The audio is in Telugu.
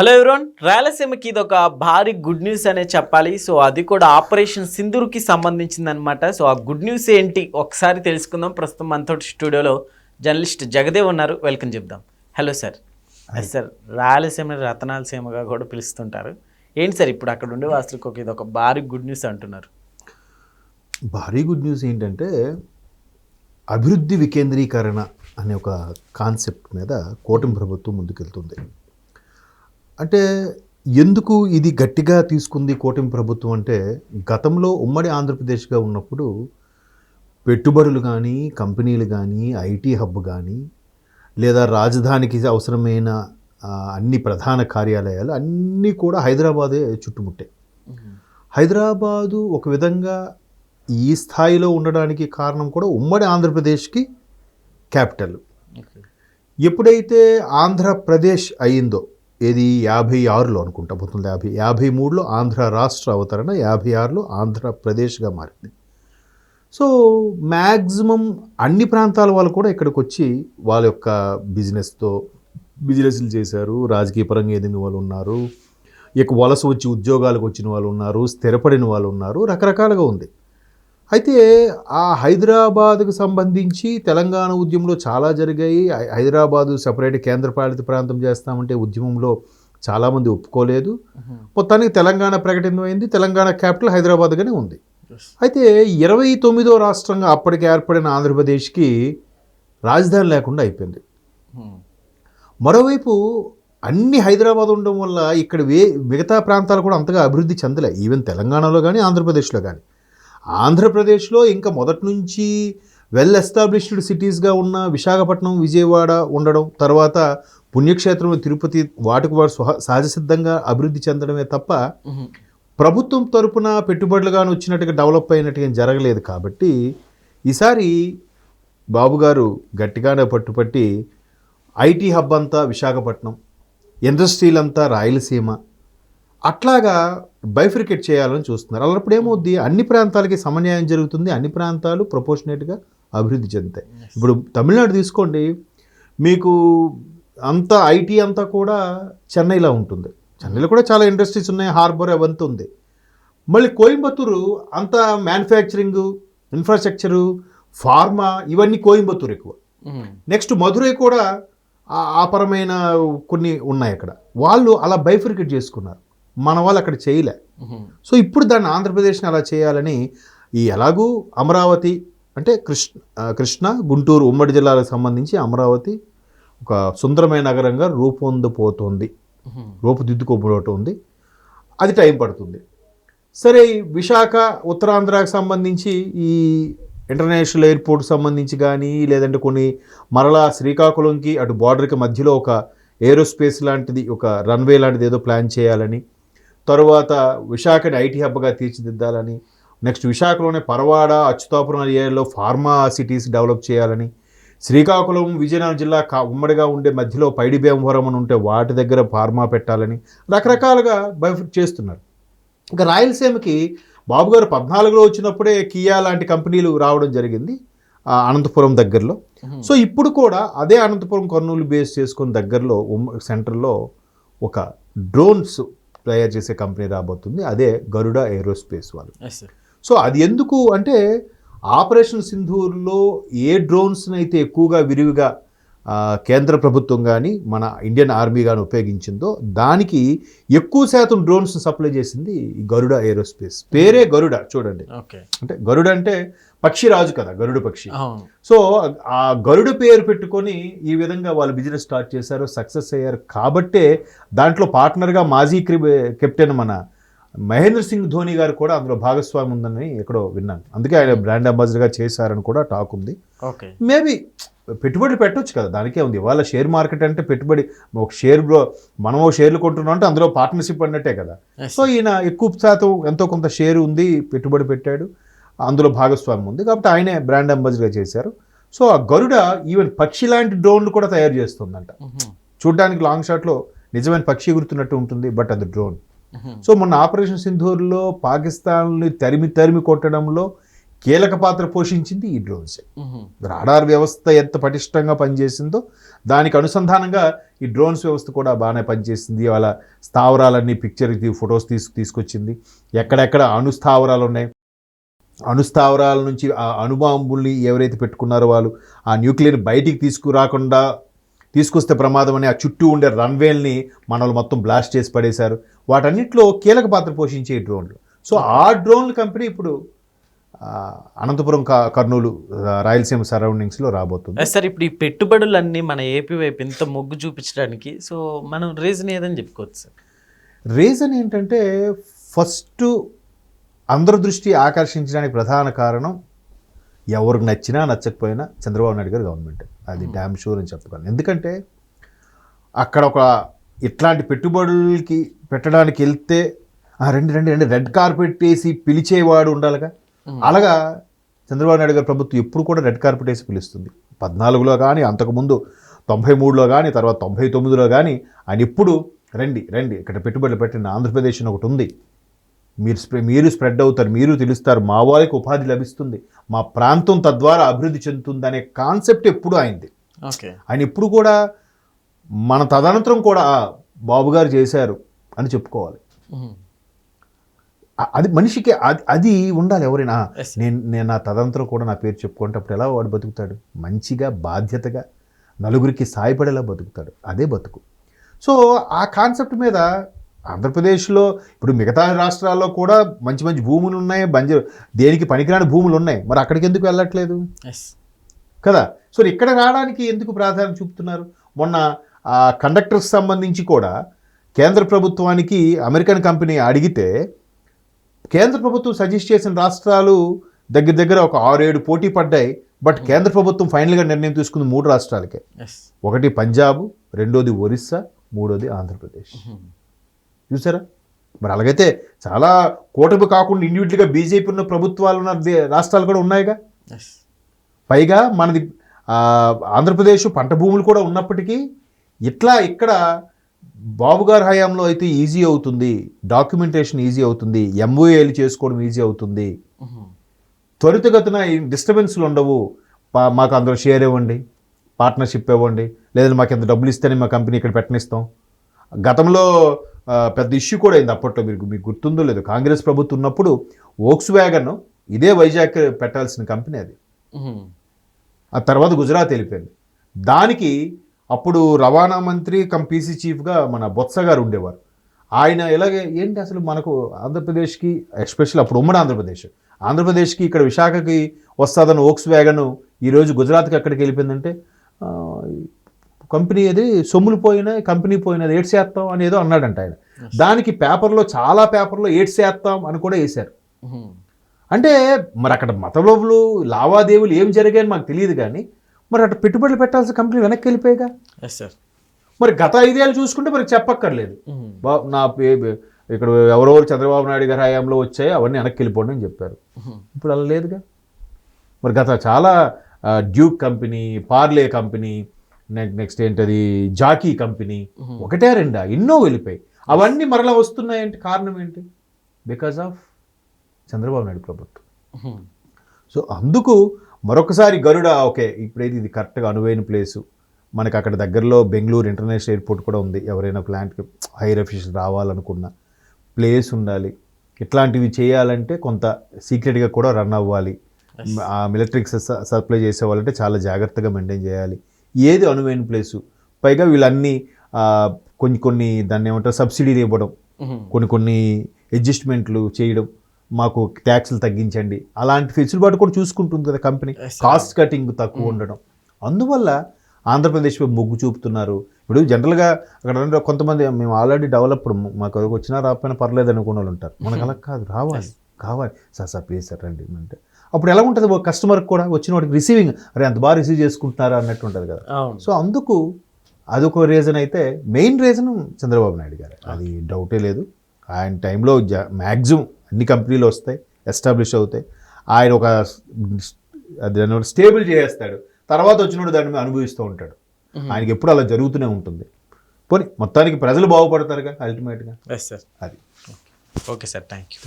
హలో ఎవరోన్ రాయలసీమకి ఇది ఒక భారీ గుడ్ న్యూస్ అనే చెప్పాలి. సో అది కూడా ఆపరేషన్ సింధూర్కి సంబంధించింది అనమాట సో ఆ గుడ్ న్యూస్ ఏంటి ఒకసారి తెలుసుకుందాం. ప్రస్తుతం మనతో స్టూడియోలో జర్నలిస్ట్ జగదేవ్ ఉన్నారు. వెల్కమ్ చెప్దాం. హలో సార్ సార్ రాయలసీమ రతనాల సీమగా కూడా పిలుస్తుంటారు. ఏంటి సార్ ఇప్పుడు అక్కడ ఉండే వాసులకు ఒక ఇది ఒక భారీ గుడ్ న్యూస్ అంటున్నారు? భారీ గుడ్ న్యూస్ ఏంటంటే అభివృద్ధి వికేంద్రీకరణ అనే ఒక కాన్సెప్ట్ మీద కూటమి ప్రభుత్వం ముందుకెళ్తుంది. అంటే ఎందుకు ఇది గట్టిగా తీసుకుంది కూటమి ప్రభుత్వం అంటే గతంలో ఉమ్మడి ఆంధ్రప్రదేశ్గా ఉన్నప్పుడు పెట్టుబడులు కానీ కంపెనీలు కానీ ఐటీ హబ్ కానీ లేదా రాజధానికి అవసరమైన అన్ని ప్రధాన కార్యాలయాలు అన్నీ కూడా హైదరాబాదే చుట్టుముట్టాయి హైదరాబాదు ఒక విధంగా ఈ స్థాయిలో ఉండడానికి కారణం కూడా ఉమ్మడి ఆంధ్రప్రదేశ్కి క్యాపిటల్. ఎప్పుడైతే ఆంధ్రప్రదేశ్ అయిందో ఏది? యాభై ఆరులో అనుకుంటా పంతొమ్మిది యాభై యాభై మూడులో ఆంధ్ర రాష్ట్ర అవతరణ యాభై ఆరులో ఆంధ్రప్రదేశ్గా మారింది. సో మ్యాక్సిమం అన్ని ప్రాంతాల వాళ్ళు కూడా ఇక్కడికి వచ్చి వాళ్ళ యొక్క బిజినెస్తో బిజినెస్లు చేశారు. రాజకీయ పరంగా ఎదిగిన వాళ్ళు ఉన్నారు. ఇక వలస వచ్చి ఉద్యోగాలకు వచ్చిన వాళ్ళు ఉన్నారు. స్థిరపడిన వాళ్ళు ఉన్నారు. రకరకాలుగా ఉంది. అయితే ఆ హైదరాబాద్కు సంబంధించి తెలంగాణ ఉద్యమంలో చాలా జరిగాయి. హైదరాబాదు సపరేట్ కేంద్రపాలిత ప్రాంతం చేస్తామంటే ఉద్యమంలో చాలామంది ఒప్పుకోలేదు. మొత్తానికి తెలంగాణ ప్రకటితమైంది. తెలంగాణ క్యాపిటల్ హైదరాబాద్గానే ఉంది. అయితే ఇరవై తొమ్మిదో రాష్ట్రంగా అప్పటికి ఏర్పడిన ఆంధ్రప్రదేశ్కి రాజధాని లేకుండా అయిపోయింది. మరోవైపు అన్ని హైదరాబాద్ ఉండడం వల్ల ఇక్కడ వే మిగతా ప్రాంతాలు కూడా అంతగా అభివృద్ధి చెందలే. ఈవెన్ తెలంగాణలో కానీ ఆంధ్రప్రదేశ్లో కానీ ఆంధ్రప్రదేశ్లో ఇంకా మొదటి నుంచి వెల్ ఎస్టాబ్లిష్డ్ సిటీస్గా ఉన్న విశాఖపట్నం విజయవాడ ఉండడం తర్వాత పుణ్యక్షేత్రం తిరుపతి వాటికి వాడు స్వహ సహజసిద్ధంగా అభివృద్ధి చెందడమే తప్ప ప్రభుత్వం తరపున పెట్టుబడులుగాను వచ్చినట్టుగా డెవలప్ అయినట్టుగా ఏం జరగలేదు కాబట్టి ఈసారి బాబు గారు గట్టిగానే పట్టుపట్టి ఐటీ హబ్ అంతా విశాఖపట్నం ఇండస్ట్రీలు అంతా రాయలసీమ అట్లాగా బైఫ్రికేట్ చేయాలని చూస్తున్నారు. అలాంటప్పుడు ఏమవుద్ది? అన్ని ప్రాంతాలకి సమన్యాయం జరుగుతుంది. అన్ని ప్రాంతాలు ప్రపోర్షనేట్గా అభివృద్ధి చెందుతాయి. ఇప్పుడు తమిళనాడు తీసుకోండి. మీకు అంతా ఐటీ అంతా కూడా చెన్నైలో ఉంటుంది. చెన్నైలో కూడా చాలా ఇండస్ట్రీస్ ఉన్నాయి. హార్బర్ అవంతా ఉంది. మళ్ళీ కోయంబత్తూరు అంతా మ్యానుఫ్యాక్చరింగ్ ఇన్ఫ్రాస్ట్రక్చరు ఫార్మా ఇవన్నీ కోయంబత్తూరు ఎక్కువ. నెక్స్ట్ మధురై కూడా ఆ- ఆ పరమైన కొన్ని ఉన్నాయి అక్కడ. వాళ్ళు అలా బైఫర్కేట్ చేసుకున్నారు. మన వాళ్ళు అక్కడ చేయలే. సో ఇప్పుడు దాన్ని ఆంధ్రప్రదేశ్ని అలా చేయాలని ఈ ఎలాగూ అమరావతి అంటే కృష్ణ కృష్ణ గుంటూరు ఉమ్మడి జిల్లాలకు సంబంధించి అమరావతి ఒక సుందరమైన నగరంగా రూపొందిపోతుంది రూపుదిద్దుకోబోతూ ఉంది అది టైం పడుతుంది. సరే విశాఖ ఉత్తరాంధ్రకు సంబంధించి ఈ ఇంటర్నేషనల్ ఎయిర్పోర్ట్ సంబంధించి కానీ లేదంటే కొన్ని మరలా శ్రీకాకుళంకి అటు బార్డర్కి మధ్యలో ఒక ఏరోస్పేస్ లాంటిది ఒక రన్వే లాంటిది ఏదో ప్లాన్ చేయాలని తరువాత విశాఖని ఐటీ హబ్గా తీర్చిదిద్దాలని నెక్స్ట్ విశాఖలోనే పరవాడ అచ్యుతాపురం ఏరియాలో ఫార్మా సిటీస్ డెవలప్ చేయాలని శ్రీకాకుళం విజయనగరం జిల్లా కా ఉమ్మడిగా ఉండే మధ్యలో పైడి భీమవరం అని ఉంటే వాటి దగ్గర ఫార్మా పెట్టాలని రకరకాలుగా బైఫిట్ చేస్తున్నారు. ఇంకా రాయలసీమకి బాబు గారు పద్నాలుగులో వచ్చినప్పుడే కియా లాంటి కంపెనీలు రావడం జరిగింది ఆ, అనంతపురం దగ్గరలో. సో ఇప్పుడు కూడా అదే అనంతపురం కర్నూలు బేస్ చేసుకుని దగ్గరలో ఉమ్మ సెంటర్లో ఒక డ్రోన్స్ తయారు చేసే కంపెనీ రాబోతుంది. అదే గరుడ ఏరోస్పేస్ వాళ్ళు. సో అది ఎందుకు అంటే ఆపరేషన్ సింధూర్లో ఏ డ్రోన్స్ని అయితే ఎక్కువగా విరివిగా కేంద్ర ప్రభుత్వం కానీ మన ఇండియన్ ఆర్మీ కానీ ఉపయోగించిందో దానికి ఎక్కువ శాతం డ్రోన్స్ సప్లై చేసింది గరుడ ఏరోస్పేస్. పేరే గరుడ చూడండి. అంటే గరుడ అంటే పక్షి రాజు కదా గరుడ పక్షి. సో ఆ గరుడ పేరు పెట్టుకొని ఈ విధంగా వాళ్ళు బిజినెస్ స్టార్ట్ చేశారు సక్సెస్ అయ్యారు. కాబట్టే దాంట్లో పార్ట్నర్గా మాజీ క్రి కెప్టెన్ మన మహేంద్ర సింగ్ ధోని గారు కూడా అందులో భాగస్వామి ఉందని ఎక్కడో విన్నాను. అందుకే ఆయన బ్రాండ్ అంబాసిడర్గా చేశారని కూడా టాక్ ఉంది. మేబీ పెట్టుబడి పెట్టొచ్చు కదా దానికే ఉంది. ఇవాళ షేర్ మార్కెట్ అంటే పెట్టుబడి ఒక షేర్ బ్రో మనం షేర్లు కొంటున్నాం అంటే అందులో పార్ట్నర్షిప్ అన్నట్టే కదా. సో ఈయన ఎక్కువ శాతం ఎంతో కొంత షేర్ ఉంది పెట్టుబడి పెట్టాడు. అందులో భాగస్వామ్యం ఉంది. కాబట్టి ఆయనే బ్రాండ్ అంబాసిడర్గా చేశారు. సో ఆ గరుడ ఈవెన్ పక్షి లాంటి డ్రోన్లు కూడా తయారు చేస్తుందంట. చూడడానికి లాంగ్ షాట్లో నిజమైన పక్షి ఎగురుతున్నట్టు ఉంటుంది బట్ అది డ్రోన్. సో మొన్న ఆపరేషన్ సింధూర్లో పాకిస్తాన్ని తరిమి తరిమి కొట్టడంలో కీలక పాత్ర పోషించింది ఈ డ్రోన్స్. రాడార్ వ్యవస్థ ఎంత పటిష్టంగా పనిచేసిందో దానికి అనుసంధానంగా ఈ డ్రోన్స్ వ్యవస్థ కూడా బాగానే పనిచేసింది. వాళ్ళ స్థావరాలన్నీ పిక్చర్ ఫొటోస్ తీసుకు తీసుకొచ్చింది. ఎక్కడెక్కడ అణు స్థావరాలు ఉన్నాయి. అణు స్థావరాల నుంచి ఆ అణుబాంబుల్ని ఎవరైతే పెట్టుకున్నారో వాళ్ళు ఆ న్యూక్లియర్ బయటికి తీసుకురాకుండా తీసుకొస్తే ప్రమాదం అని ఆ చుట్టూ ఉండే రన్వేల్ని మనల్ని మొత్తం బ్లాస్ట్ చేసి పడేశారు. వాటన్నిటిలో కీలక పాత్ర పోషించే డ్రోన్లు. సో ఆ డ్రోన్ల కంపెనీ ఇప్పుడు అనంతపురం క- కర్నూలు రాయలసీమ సరౌండింగ్స్లో రాబోతుంది. సార్ ఇప్పుడు ఈ పెట్టుబడులన్నీ మన ఏపీ వైపు ఇంత మొగ్గు చూపించడానికి సో మనం రీజన్ ఏదని చెప్పుకోవచ్చు సార్? రీజన్ ఏంటంటే ఫస్ట్ అందరి దృష్టి ఆకర్షించడానికి ప్రధాన కారణం ఎవరికి నచ్చినా నచ్చకపోయినా చంద్రబాబు నాయుడు గారు గవర్నమెంట్. అది డ్యామ్ షూర్ అని చెప్పగలను ఎందుకంటే అక్కడ ఒక ఇట్లాంటి పెట్టుబడులకి పెట్టడానికి వెళ్తే "ఆ, రండి రండి రండి రెడ్ కార్పెట్ వేసి పిలిచేవాడు ఉండాలిగా. అలాగా చంద్రబాబు నాయుడు గారి ప్రభుత్వం ఎప్పుడు కూడా రెడ్ కార్పెట్ వేసి పిలుస్తుంది. పద్నాలుగులో కానీ అంతకుముందు తొంభై మూడులో కానీ తర్వాత తొంభై తొమ్మిదిలో కానీ ఆయన ఎప్పుడు రండి రండి. ఇక్కడ పెట్టుబడులు పెట్టండి ఆంధ్రప్రదేశ్ అని ఒకటి ఉంది. మీరు స్ప్రె మీరు స్ప్రెడ్ అవుతారు మీరు తెలుస్తారు మా వాళ్ళకి ఉపాధి లభిస్తుంది మా ప్రాంతం తద్వారా అభివృద్ధి చెందుతుంది అనే కాన్సెప్ట్ ఎప్పుడు అయింది ఆయన ఎప్పుడు కూడా మన తదనంతరం కూడా "ఆ, బాబు గారు చేశారు అని చెప్పుకోవాలి. అది మనిషికి అది అది ఉండాలి ఎవరైనా. నేను నేను నా తదంతరం కూడా నా పేరు చెప్పుకుంటే అప్పుడు ఎలా వాడు బతుకుతాడు? మంచిగా బాధ్యతగా నలుగురికి సాయపడేలా బతుకుతాడు. అదే బతుకు. సో ఆ కాన్సెప్ట్ మీద ఆంధ్రప్రదేశ్లో ఇప్పుడు మిగతా రాష్ట్రాల్లో కూడా మంచి మంచి భూములు ఉన్నాయి బంజ దేనికి పనికిరాని భూములు ఉన్నాయి. మరి అక్కడికి ఎందుకు వెళ్ళట్లేదు? ఎస్ కదా? సో ఇక్కడ రావడానికి ఎందుకు ప్రాధాన్యత చూపుతున్నారు? మొన్న ఆ కండక్టర్స్ సంబంధించి కూడా కేంద్ర ప్రభుత్వానికి అమెరికన్ కంపెనీ అడిగితే కేంద్ర ప్రభుత్వం సజెస్ట్ చేసిన రాష్ట్రాలు దగ్గర దగ్గర ఒక ఆరు ఏడు పోటీ పడ్డాయి. బట్ కేంద్ర ప్రభుత్వం ఫైనల్గా నిర్ణయం తీసుకుంది మూడు రాష్ట్రాలకే. ఒకటి పంజాబ్ రెండోది ఒరిస్సా మూడోది ఆంధ్రప్రదేశ్. చూసారా? మరి అలాగైతే చాలా కూటమి కాకుండా ఇండివిజువల్గా బీజేపీ ఉన్న ప్రభుత్వాలు ఉన్న రాష్ట్రాలు కూడా ఉన్నాయిగా? పైగా మనది ఆంధ్రప్రదేశ్ పంట భూములు కూడా ఉన్నప్పటికీ ఇట్లా ఇక్కడ బాబు గారి హయాంలో అయితే ఈజీ అవుతుంది డాక్యుమెంటేషన్ ఈజీ అవుతుంది ఎంఓఏలు చేసుకోవడం ఈజీ అవుతుంది. త్వరితగతిన డిస్టర్బెన్స్లు ఉండవు. మాకు అందరూ షేర్ ఇవ్వండి పార్ట్నర్షిప్ ఇవ్వండి లేదంటే మాకు ఎంత డబ్బులు ఇస్తేనే మా కంపెనీ ఇక్కడ పెట్టనిస్తాం. గతంలో పెద్ద ఇష్యూ కూడా అయింది అప్పట్లో మీకు మీకు గుర్తుందో లేదు. కాంగ్రెస్ ప్రభుత్వం ఉన్నప్పుడు ఓక్స్ వ్యాగన్ ఇదే వైజాగ్ పెట్టాల్సిన కంపెనీ అది. ఆ తర్వాత గుజరాత్ వెళ్ళిపోయింది. దానికి అప్పుడు రవాణా మంత్రి కమ్ పీసీ చీఫ్గా మన బొత్స గారు ఉండేవారు. ఆయన ఇలాగే ఏంటి అసలు మనకు ఆంధ్రప్రదేశ్కి ఎస్పెషల్ అప్పుడు ఉమ్మడి ఆంధ్రప్రదేశ్ ఆంధ్రప్రదేశ్కి ఇక్కడ విశాఖకి వస్తుందని ఓక్స్ వ్యాగన్ ఈరోజు గుజరాత్కి ఎక్కడికి వెళ్ళిపోయిందంటే కంపెనీ అది సొమ్ములు పోయినాయి కంపెనీ పోయినది ఏడ్స్ చేస్తాం అని ఏదో అన్నాడంట ఆయన. దానికి పేపర్లో చాలా పేపర్లో ఏడ్స్ చేస్తాం అని కూడా వేశారు. అంటే మరి అక్కడ మతలోబులు లావాదేవీలు ఏం జరిగాయని మాకు తెలియదు కానీ మరి అక్కడ పెట్టుబడులు పెట్టాల్సిన కంపెనీ వెనక్కి వెళ్ళిపోయాగా ఎస్ సార్ మరి గత ఐదేళ్ళు చూసుకుంటే మరి చెప్పక్కర్లేదు. నా ఇక్కడ ఎవరెవరు చంద్రబాబు నాయుడు గారి హయాంలో వచ్చాయి అవన్నీ వెనక్కి వెళ్ళిపోండి అని చెప్పారు. ఇప్పుడు అలా లేదుగా? మరి గత చాలా Duke company Parle company next ఏంటది? Jockey company. ఒకటే రెండా? ఎన్నో వెళ్ళిపోయాయి. అవన్నీ మరలా వస్తున్నాయంటే కారణం ఏంటి? బికాజ్ ఆఫ్ చంద్రబాబు నాయుడు ప్రభుత్వం. సో అందుకు మరొకసారి గరుడ ఓకే ఇప్పుడైతే ఇది కరెక్ట్గా అనువైన ప్లేసు. మనకి అక్కడ దగ్గరలో బెంగళూరు ఇంటర్నేషనల్ ఎయిర్పోర్ట్ కూడా ఉంది. ఎవరైనా ప్లాంట్కి హైర్ అఫీషియల్ రావాలనుకున్న ప్లేస్ ఉండాలి. ఇట్లాంటివి చేయాలంటే కొంత సీక్రెట్గా కూడా రన్ అవ్వాలి. ఆ మిలిటరీకి సప్లై చేసే వాళ్ళంటే చాలా జాగ్రత్తగా మెయింటైన్ చేయాలి. ఏది అనువైన ప్లేసు. పైగా వీళ్ళన్నీ కొన్ని కొన్ని దాన్ని ఏమంటారు సబ్సిడీలు ఇవ్వడం కొన్ని కొన్ని అడ్జస్ట్మెంట్లు చేయడం మాకు ట్యాక్స్లు తగ్గించండి. అలాంటి ఫెసిలిటీ కూడా చూసుకుంటుంది కదా కంపెనీ. కాస్ట్ కటింగ్ తక్కువ ఉండడం. అందువల్ల ఆంధ్రప్రదేశ్పై మొగ్గు చూపుతున్నారు. ఇప్పుడు జనరల్గా అక్కడ కొంతమంది మేము ఆల్రెడీ డెవలప్డ్ మాకు వచ్చినా రాకపోయినా పర్లేదు అనుకున్న వాళ్ళు ఉంటారు. మనకు అలా కాదు. రావాలి. కావాలి. సార్ సార్ ప్లీజ్ సార్ రండి. అంటే అప్పుడు ఎలా ఉంటుంది? ఒక కస్టమర్కి కూడా వచ్చిన వాడికి రిసీవింగ్ అరే అంత బాగా రిసీవ్ చేసుకుంటున్నారా? అన్నట్టు ఉంటుంది కదా. సో అందుకు అదొక రీజన్ అయితే మెయిన్ రీజన్ చంద్రబాబు నాయుడు గారు. అది డౌటే లేదు. ఆయన టైంలో జ మ్యాక్సిమం అన్ని కంపెనీలు వస్తాయి ఎస్టాబ్లిష్ అవుతాయి. ఆయన ఒక అది స్టేబుల్ చేసేస్తాడు. తర్వాత వచ్చినప్పుడు దాన్ని అనుభవిస్తూ ఉంటాడు. ఆయనకి ఎప్పుడు అలా జరుగుతూనే ఉంటుంది. పోనీ మొత్తానికి ప్రజలు బాగుపడతారుగా అల్టిమేట్గా ఎస్ సార్ అది. Okay sir thank you